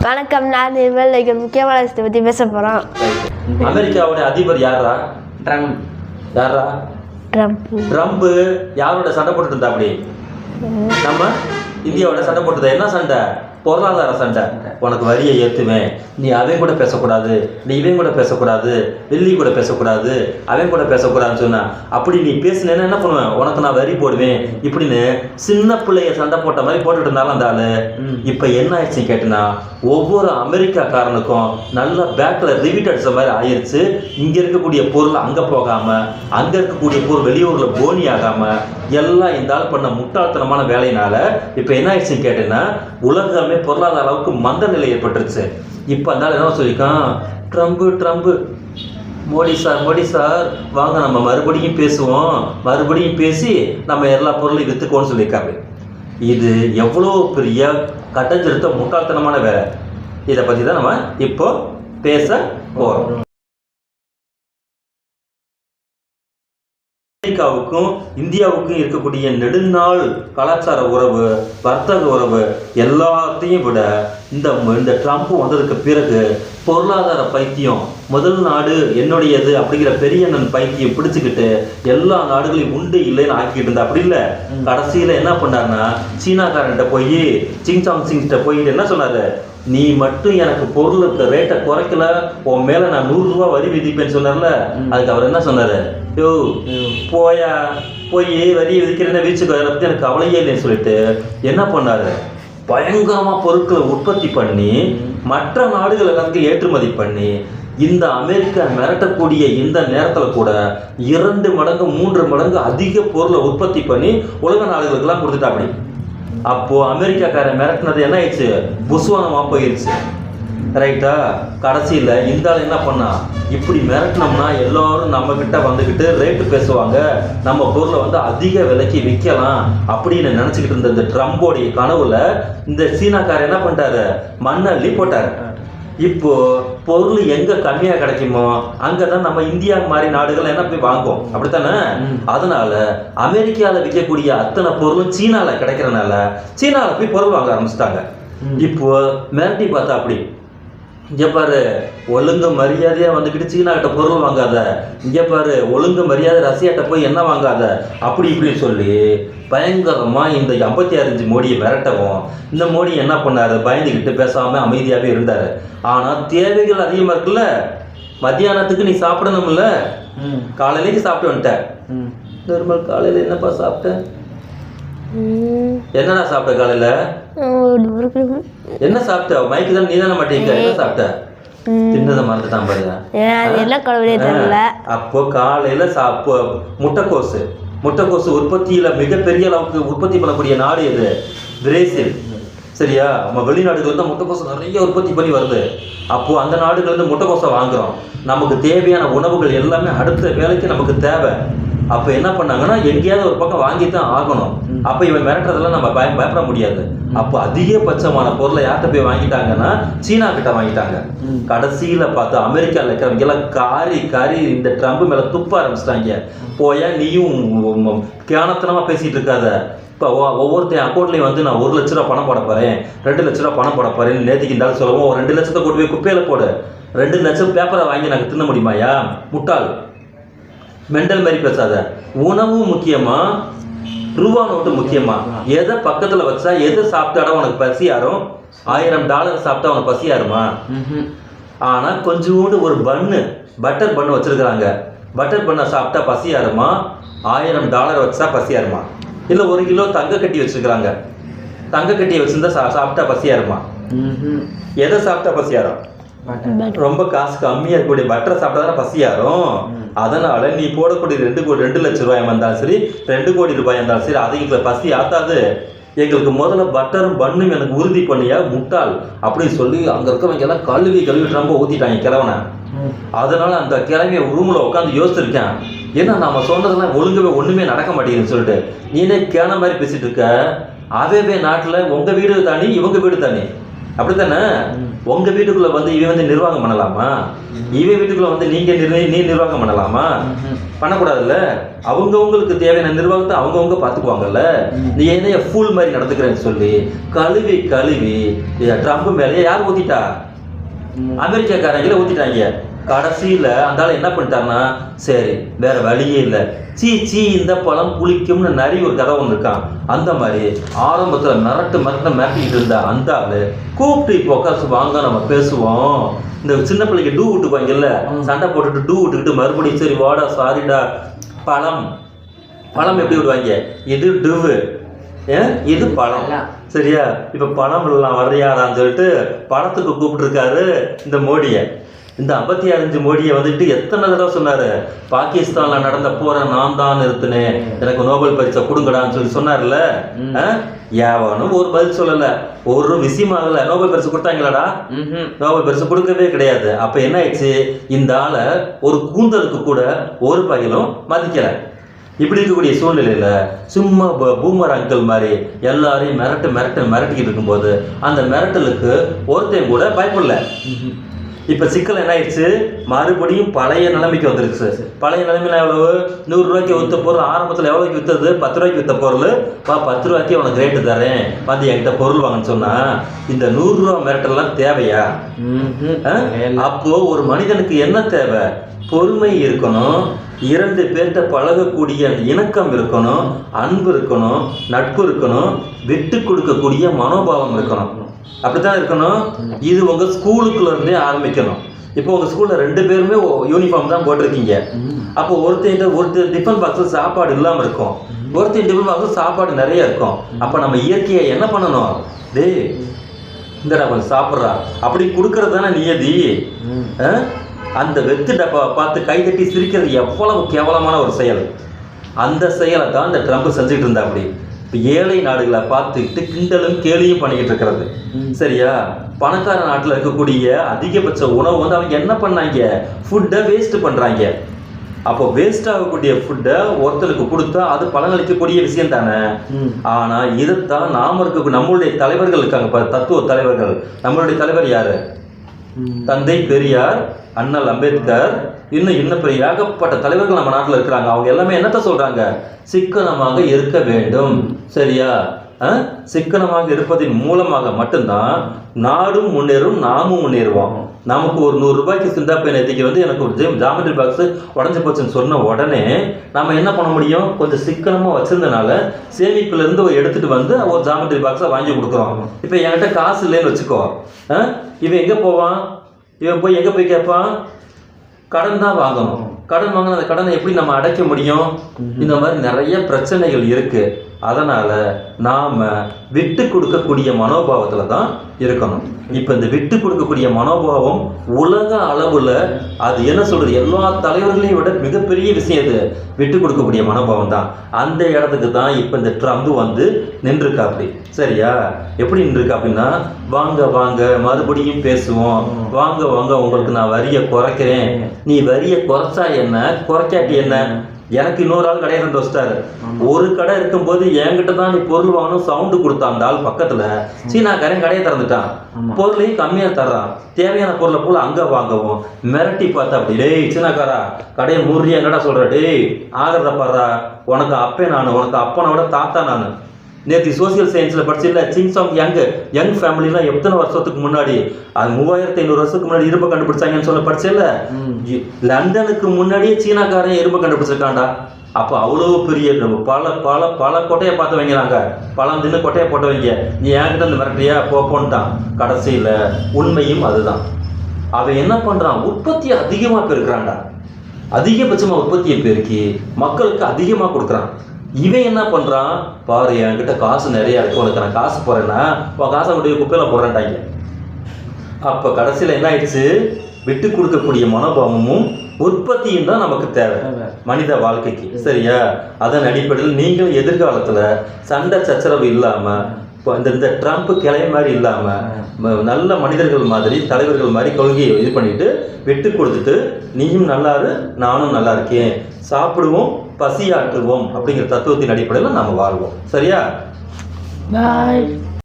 வணக்கம் நான் நிர்மல் ஒரு முக்கியமான விஷயத்தை பற்றி பேச போகிறோம் அமெரிக்காவுடைய அதிபர் யாரா ட்ரம்ப். யாரா ட்ரம்ப். ட்ரம்ப் யாரோட சண்டை போட்டுட்டு இருந்தா அப்படி? நம்ம இந்தியாவோட சண்டை போட்டது? என்ன சண்டை? பொருளாதார சண்டை. உனக்கு வரியை ஏற்றுவேன் நீ அவன் கூட பேசக்கூடாது. நீ இவன் கூட பேசக்கூடாது. வெள்ளி கூட பேசக்கூடாது. அவன் கூட பேசக்கூடாதுன்னு சொன்னா அப்படி நீ பேசினேன்னா என்ன பண்ணுவேன்? உனக்கு நான் வரி போடுவேன். இப்படின்னு சின்ன பிள்ளைய சண்டை போட்ட மாதிரி போட்டுட்டு இருந்தாலும் அந்த ஆளு. இப்போ என்ன ஆயிடுச்சு கேட்டுனா ஒவ்வொரு அமெரிக்காக்காரனுக்கும் நல்ல பேக்கில் ரிவிட் அடித்த மாதிரி ஆயிடுச்சு இங்கே இருக்கக்கூடிய பொருள் அங்கே போகாமல் அங்கே இருக்கக்கூடிய பொருள் வெளியூரில் போனி ஆகாமல் எல்லாம் இந்த ஆள் பண்ண முட்டாள்தனமான வேலையினால இப்போ என்ன ஆயிடுச்சுன்னு கேட்டேன்னா உலகம் பொருளாதார அளவுக்கு மந்த நிலை ஏற்பட்டுருச்சு. இப்போ அதனால என்ன சொல்லியிருக்கான்? Trump Trump. Modi sir Modi sir வாங்க நம்ம மறுபடியும் பேசுவோம். மறுபடியும் பேசி நம்ம எல்லா பொருளையும் விற்றுக்கோன்னு சொல்லியிருக்காரு இது எவ்வளோ பெரிய கட்டஞ்சிருத்த முட்டாள்தனமான வேலை. இதை பற்றி தான் நம்ம இப்போ பேச போகிறோம் அமெரிக்காவுக்கும் இந்தியாவுக்கும் இருக்கக்கூடிய நெடுநாள் கலாச்சார உறவு வர்த்தக உறவு எல்லாத்தையும் விட இந்த இந்த ட்ரம்ப் வந்ததுக்கு பிறகு பொருளாதார பைத்தியம் முதல் நாடு என்னுடையது அப்படிங்கிற பெரியண்ணன் பைத்தியம் பிடிச்சுக்கிட்டு எல்லா நாடுகளையும் உண்டு இல்லைன்னு ஆக்கிட்டு இருந்தா. அப்படி இல்லை. கடைசியில் என்ன பண்ணாருன்னா சீனாக்காரன்ட்ட போய் சிங்சாங் சிங்கிட்ட போயிட்டு என்ன சொன்னாரு? நீ மட்டும் எனக்கு பொருளுக்கு ரேட்டை குறைக்கல. உன் மேல நான் நூறு ரூபா வரி விதிப்பேன்னு சொன்னார்ல. அதுக்கு அவர் என்ன சொன்னாரு? யோ போயா போய் வரி விதிக்கிறேன்னு வீச்சுக்கோ அதை பத்தி எனக்கு கவலையே இல்லைன்னு சொல்லிட்டு என்ன பண்ணாரு? பயங்கரமாக பொருட்களை உற்பத்தி பண்ணி மற்ற நாடுகள் எல்லாத்துக்கும் ஏற்றுமதி பண்ணி இந்த அமெரிக்கா மிரட்டக்கூடிய இந்த நேரத்தில் கூட இரண்டு மடங்கு மூன்று மடங்கு அதிக பொருளை உற்பத்தி பண்ணி உலக நாடுகளுக்கெல்லாம் கொடுத்துட்டா அப்படி அப்போது அமெரிக்காக்காரன் மிரட்டினது என்ன ஆயிடுச்சு? புஸ்வானமாக போயிடுச்சு ரைட்டா கடைசியில் இந்த ஆள் என்ன பண்ணா? இப்படி மிரட்டினோம்னா எல்லாரும் நம்ம கிட்ட வந்துக்கிட்டு ரேட்டு பேசுவாங்க. நம்ம பொருளை வந்து அதிக விலைக்கு விற்கலாம் அப்படின்னு நினச்சிக்கிட்டு இருந்த இந்த ட்ரம்போடைய கனவுல இந்த சீனாக்காரர் என்ன பண்ணிட்டாரு? மண்ணள்ளி போட்டாரு. இப்போ பொருள் எங்க கம்மியா கிடைக்குமோ அங்கதான் நம்ம இந்தியா மாதிரி நாடுகள் என்ன போய் வாங்குவோம் அப்படித்தானே? அதனால அமெரிக்கால விற்கக்கூடிய அத்தனை பொருளும் சீனால கிடைக்கிறனால சீனால போய் பொருள் வாங்க ஆரம்பிச்சிட்டாங்க. இப்போ மிரட்டி பார்த்தா அப்படி. இங்க பாரு ஒழுங்கு மரியாதையா வந்துக்கிட்டு சீனா கிட்ட பொருள் வாங்காத. இங்க பாரு ஒழுங்கு மரியாதை ரஷ்யாட்ட போய் என்ன வாங்காத? அப்படி இப்படின்னு சொல்லி பயங்கரமா இந்த ஐம்பத்தி இன்ச்சு மோடியை மிரட்டவும் இந்த மோடி என்ன பண்ணாரு? பயந்துக்கிட்டு பேசாம அமைதியாவே இருந்தாரு. ஆனா தேவைகள் அதிகமா இருக்குல்ல? மத்தியானத்துக்கு நீ சாப்பிடணும்ல? காலையிலேக்கு சாப்பிட்டு வந்துட்ட. நிர்மல் காலையில என்னப்பா சாப்பிட்ட? ம், என்னடா சாப்பிட்ட காலையில. என்ன சாப்பிட்ட? மைக்கு தான் நீ தானே மாட்டேங்க என்ன சாப்பிட்ட? தின்னதை மறந்துட்டான் பாருங்க அப்போ காலையில சாப்போ முட்டைக்கோசு. முட்டைக்கோசு உற்பத்தியில மிகப்பெரிய அளவுக்கு உற்பத்தி பண்ணக்கூடிய நாடு எது? பிரேசில். சரியா? நம்ம வெளிநாடுகள் தான் முட்டைக்கோசு நிறைய உற்பத்தி பண்ணி வருது. அப்போ அந்த நாடுகள் இருந்து முட்டைக்கோசை வாங்குறோம். நமக்கு தேவையான உணவுகள் எல்லாமே அடுத்த வேலைக்கு நமக்கு தேவை. அப்போ என்ன பண்ணாங்கன்னா எங்கேயாவது ஒரு பக்கம் வாங்கி தான் ஆகணும் அப்போ இவன் மிரட்டுறதெல்லாம் நம்ம பய பயப்பட முடியாது. அப்போ அதிகபட்சமான பொருளை யார்கிட்ட போய் வாங்கிட்டாங்கன்னா சீனா கிட்ட வாங்கிட்டாங்க. கடைசியில பார்த்து அமெரிக்காவில் இருக்கிறவங்க எல்லாம் காரி காரி இந்த ட்ரம்ப் மேல துப்ப ஆரம்பிச்சிட்டாங்க. போயா நீயும் உம் கேனத்தனமா பேசிட்டு இருக்காத. இப்போ ஒவ்வொருத்தையும் அக்கௌண்ட்லையும் வந்து நான் ஒரு லட்ச ரூபா பணம் போட போறேன். ரெண்டு லட்ச ரூபா பணம் போட போறேன் நேற்றுக்கு இந்த ஆள் சொல்லுவோம் ரெண்டு லட்சத்தை கொண்டு போய் குப்பையில போடு. ரெண்டு லட்சம் பேப்பரை வாங்கி எனக்கு தின்ன முடியுமாயா முட்டாள். மெண்டல் மாதிரி பேசாத. உணவு முக்கியமா? ரூபா நோட்டு முக்கியமா? எதை பக்கத்துல வச்சா எதை சாப்பிட்டாடா உனக்கு பசி யாரும் ஆயிரம் டாலர் சாப்பிட்டா உனக்கு பசி யாருமா ஆனா கொஞ்சோண்டு ஒரு பன்னு பட்டர் பண்ணு வச்சிருக்கிறாங்க. பட்டர் பண்ணை சாப்பிட்டா பசி யாருமா ஆயிரம் டாலர் வச்சா பசி யாருமா இல்ல ஒரு கிலோ தங்க கட்டி வச்சிருக்கிறாங்க. தங்க கட்டியை வச்சிருந்தா சா சாப்பிட்டா பசி யாருமா எதை சாப்பிட்டா பசி யாரும் ரொம்ப காசு கம்மியா இருக்கக்கூடிய பட்டரை சாப்பிட்டா தானே பசி யாரும் அதனால நீ போடக்கூடிய ரெண்டு கோடி ரெண்டு லட்சம் ரூபாய் இருந்தாலும் சரி ரெண்டு கோடி ரூபாய் இருந்தாலும் சரி அது எங்களுக்கு பசி ஆத்தாது. எங்களுக்கு முதல்ல பட்டரும் பண்ணும் எனக்கு உறுதி பண்ணியா முட்டாள். அப்படின்னு சொல்லி அங்க இருக்கவங்க எல்லாம் கழுவி கழுவி ரொம்ப ஊத்திட்டாங்க கிழவனை. அதனால அந்த கிழமைய ரூம்ல உட்காந்து யோசிச்சிருக்கேன். ஏன்னா நாம சொன்னதெல்லாம் ஒழுங்கவே ஒண்ணுமே நடக்க மாட்டேங்குதுன்னு சொல்லிட்டு. நீனே கேன மாதிரி பேசிட்டு இருக்க. அவேவே நாட்டுல உங்க வீடு தானே இவங்க வீடு தானே. அப்படித்தானே? உங்க வீட்டுக்குள்ள வந்து இவன் வந்து நிர்வாகம் பண்ணலாமா? இவன் வீட்டுக்குள்ள வந்து நீங்க நீ நிர்வாகம் பண்ணலாமா? பண்ணக்கூடாதுல்ல? அவங்கவங்களுக்கு தேவையான நிர்வாகத்தை அவங்கவங்க பார்த்துக்குவாங்கல்ல நீ என்ன ஃபூல் மாதிரி நடந்துக்கிறேன்னு சொல்லி கழுவி கழுவி ட்ரம்ப் மேலேயே யார் ஊத்திட்டா? அமெரிக்காக்காரங்கள ஊத்திட்டாங்க. கடைசியில அந்த ஆள் என்ன பண்ணிட்டாருன்னா சரி வேற வழியே இல்லை. சீ சீ இந்த பழம் புளிக்கும்னு நிறைய ஒரு கதை ஒன்று இருக்கான் அந்த மாதிரி ஆரம்பத்துல மிரட்டு மிரட்ட மிரட்டிக்கிட்டு இருந்த அந்த ஆளு கூப்பிட்டு இப்போ உட்காந்து வாங்க நம்ம பேசுவோம். இந்த சின்ன பிள்ளைக்கு டூ விட்டுக்குவாங்கல்ல சண்டை போட்டுட்டு டூ விட்டுக்கிட்டு மறுபடியும் சரி வாடா சாரிடா பழம். பழம் எப்படி விடுவாங்க? இது டுவு இது பழம்? சரியா? இப்ப பணம் எல்லாம் வர்றியாடான்னு சொல்லிட்டு பணத்துக்கு கூப்பிட்டுருக்காரு இந்த மோடியை. இந்த ஐம்பத்தி அஞ்சு மோடியை வந்துட்டு எத்தனை தடவை சொன்னாரு? பாகிஸ்தான்ல நடந்த போரை நான் தான் நிறுத்தினேன். எனக்கு நோபல் பரிசை கொடுங்கடான்னு சொல்லி சொன்னார்ல. ஆ? எவனும் ஒரு பதில் சொல்லல. ஒரு விஷயம் ஆகல. நோபல் பரிசு கொடுத்தாங்களாடா? நோபல் பரிசு கொடுக்கவே கிடையாது. அப்ப என்ன ஆயிடுச்சு? இந்த ஆளை ஒரு கூந்தலுக்கு கூட ஒரு பகையிலும் மதிக்கல. இப்படி இருக்கக்கூடிய சூழ்நிலையில சும்மா பூமர் அங்கிள் மாதிரி எல்லாரையும் மிரட்டு மிரட்டு மிரட்டிக்கிட்டு இருக்கும்போது அந்த மிரட்டலுக்கு ஒருத்தன் கூட பயப்படல. இப்ப சிக்கல் என்ன ஆயிடுச்சு மறுபடியும் பழைய நிலைமைக்கு வந்துருச்சு. பழைய நிலைமையில எவ்வளவு? நூறு ரூபாய்க்கு வித்த பொருள் ஆரம்பத்துல எவ்வளவுக்கு வித்தது? பத்து ரூபாய்க்கு வித்த பொருள். பா பத்து ரூபாய்க்கு உனக்கு ரேட்டு தரேன். வந்து என்கிட்ட பொருள் வாங்கன்னு சொன்னா இந்த நூறு ரூபா மிரட்டல்லாம் தேவையா? ஆ? அப்போ ஒரு மனிதனுக்கு என்ன தேவை? பொறுமை இருக்கணும். இரண்டு பேர்கிட்ட பழகக்கூடிய இணக்கம் இருக்கணும். அன்பு இருக்கணும். நட்பு இருக்கணும். விட்டு கொடுக்கக்கூடிய மனோபாவம் இருக்கணும். அப்படித்தான் இருக்கணும். இது உங்க ஸ்கூலுக்குள்ள இருந்தே ஆரம்பிக்கணும். இப்போ உங்க ஸ்கூல்ல ரெண்டு பேருமே யூனிஃபார்ம் தான் போட்டிருக்கீங்க. அப்போ ஒருத்தர் ஒருத்தர் டிஃபன் பாக்ஸ் சாப்பாடு இல்லாம இருக்கும். ஒருத்தர் டிஃபன் பாக்ஸ் சாப்பாடு நிறைய இருக்கும். அப்ப நம்ம இயற்கையை என்ன பண்ணணும்? டே இந்தடா கொஞ்சம் சாப்பிட்றா. அப்படி கொடுக்கறது தானே நியதி. அந்த வெத்து டப்பா பார்த்து கைதட்டி சிரிக்கிறது எவ்வளவு கேவலமான ஒரு செயல். அந்த செயலை தான் இந்த ட்ரம்ப் செஞ்சுட்டு இருந்தா அப்படி. இப்போ ஏழை நாடுகளை பார்த்துக்கிட்டு கிண்டலும் கேலியும் பண்ணிக்கிட்டு இருக்கிறது. சரியா? பணக்கார நாட்டில் இருக்கக்கூடிய அதிகபட்ச உணவு வந்து அவங்க என்ன பண்ணாங்க? ஃபுட்டை வேஸ்ட் பண்ணுறாங்க அப்போ வேஸ்ட் ஆகக்கூடிய ஃபுட்டை ஒருத்தருக்கு கொடுத்தா அது பலனளிக்கக்கூடிய விஷயம் தானே? ஆனா இதைத்தான் நாம இருக்க நம்மளுடைய தலைவர்கள் இருக்காங்க தத்துவ தலைவர்கள். நம்மளுடைய தலைவர் யாரு? தந்தை பெரியார் அண்ணல் அம்பேத்கர் இன்னும் இன்னும் பெரிய ஏகப்பட்ட தலைவர்கள் நம்ம நாட்டில் இருக்கிறாங்க. அவங்க எல்லாமே என்னத்த சொல்றாங்க? சிக்கனமாக இருக்க வேண்டும். சரியா? சிக்கனமாக இருப்பதன் மூலமாக மட்டும்தான் நாடும் முன்னேறும் நாமும் முன்னேறுவோம். நமக்கு ஒரு நூறு ரூபாய்க்கு சிந்தா பை வந்து எனக்கு ஒரு ஜெம் ஜாமெட்ரி பாக்ஸ் உடஞ்சி போச்சுன்னு சொன்ன உடனே நம்ம என்ன பண்ண முடியும்? கொஞ்சம் சிக்கனமாக வச்சிருந்தனால சேமிப்புலேருந்து எடுத்துகிட்டு வந்து ஒரு ஜாமெட்ரி பாக்ஸை வாங்கி கொடுக்குறோம். இப்போ என்கிட்ட காசு இல்லைன்னு வச்சுக்கோ. ஆ? இவன் எங்கே போவான்? இவன் போய் எங்கே போய் கேட்பான்? கடன் தான் வாங்கணும். கடன் வாங்கின அந்த கடனை எப்படி நம்ம அடைக்க முடியும்? இந்த மாதிரி நிறைய பிரச்சனைகள் இருக்குது அதனால் நாம் விட்டு கொடுக்கக்கூடிய மனோபாவத்தில் தான் இருக்கணும். இப்போ இந்த விட்டு கொடுக்கக்கூடிய மனோபாவம் உலக அளவில் அது என்ன சொல்கிறது எல்லா தலைவர்களையும் விட மிகப்பெரிய விஷயம் இது. விட்டு கொடுக்கக்கூடிய மனோபாவம் தான். அந்த இடத்துக்கு தான் இப்போ இந்த ட்ரம்ப் வந்து நின்றுருக்கா அப்படி சரியா? எப்படி நின்றுருக்கா அப்படின்னா வாங்க வாங்க மறுபடியும் பேசுவோம். வாங்க வாங்க உங்களுக்கு நான் வரியை குறைக்கிறேன். நீ வரியை குறைச்சா என்ன? குறைக்காட்டி என்ன? எனக்கு இன்னொரு ஆள் கடையை இருந்து வச்சிட்டாரு. ஒரு கடை இருக்கும்போது என்கிட்ட தான் நீ பொருள் வாங்கணும் சவுண்டு கொடுத்தான் அந்த ஆள் பக்கத்துல. சீனாக்காரன் கடையை திறந்துட்டான். பொருளையும் கம்மியா தர்றான். தேவையான பொருளை போல அங்க வாங்கவும் மிரட்டி பார்த்தா அப்படி டேய் சீனாக்காரா கடையை மூறியா என்னடா சொல்ற? டேய் ஆகிறத பாடுறா உனக்கு அப்பே நான் உனக்கு அப்பனை விட தாத்தா நான். நேற்று சோசியல் சயின்ஸில் படிச்சில்ல சிங்ஸ் ஆஃப் யங் யங் ஃபேமிலிலாம் எத்தனை வருஷத்துக்கு முன்னாடி? அது மூவாயிரத்தி ஐநூறு வருஷத்துக்கு முன்னாடி இரும்பை கண்டுபிடிச்சாங்கன்னு சொல்ல படிச்சல லண்டனுக்கு முன்னாடியே சீனாக்காரன் இரும்பை கண்டுபிடிச்சிருக்கான்டா. அப்போ அவ்வளோ பெரிய பல பல பல கொட்டையை பார்த்து வைங்கிறாங்க பழம் தின்னு கொட்டையை போட்டு வைங்க. நீ என்கிட்ட இந்த மிரட்டியா போப்போன்ட்டான். கடைசியில் உண்மையும் அதுதான். அவன் என்ன பண்ணுறான் உற்பத்தியை அதிகமாக பெருக்கிறான்டா. அதிகபட்சமாக உற்பத்தியை பெருக்கி மக்களுக்கு அதிகமாக கொடுக்குறான். இவன் என்ன பண்ணுறான் பாரு என்கிட்ட காசு நிறைய இருக்கு. உனக்கு நான் காசு போடுறேன்னா உன் காசை கொண்டு போய் குப்பையில் போடுறேன்ட்டாங்க அப்போ கடைசியில் என்ன ஆயிடுச்சு? விட்டு கொடுக்கக்கூடிய மனோபாவமும் உற்பத்தியும் தான் நமக்கு தேவை. மனித வாழ்க்கைக்கு. சரியா? அதன் அடிப்படையில் நீங்களும் எதிர்காலத்தில் சண்டை சச்சரவு இல்லாமல் இப்போ இந்த இந்த ட்ரம்ப் கிளை மாதிரி இல்லாமல் நல்ல மனிதர்கள் மாதிரி தலைவர்கள் மாதிரி கொள்கையை இது பண்ணிட்டு விட்டு கொடுத்துட்டு நீயும் நல்லா இரு நானும் நல்லா இருக்கேன். சாப்பிடுவோம் பசியாற்றுவோம் அப்படிங்கிற தத்துவத்தின் அடிப்படையில் நம்ம வாழ்வோம். சரியா? பாய்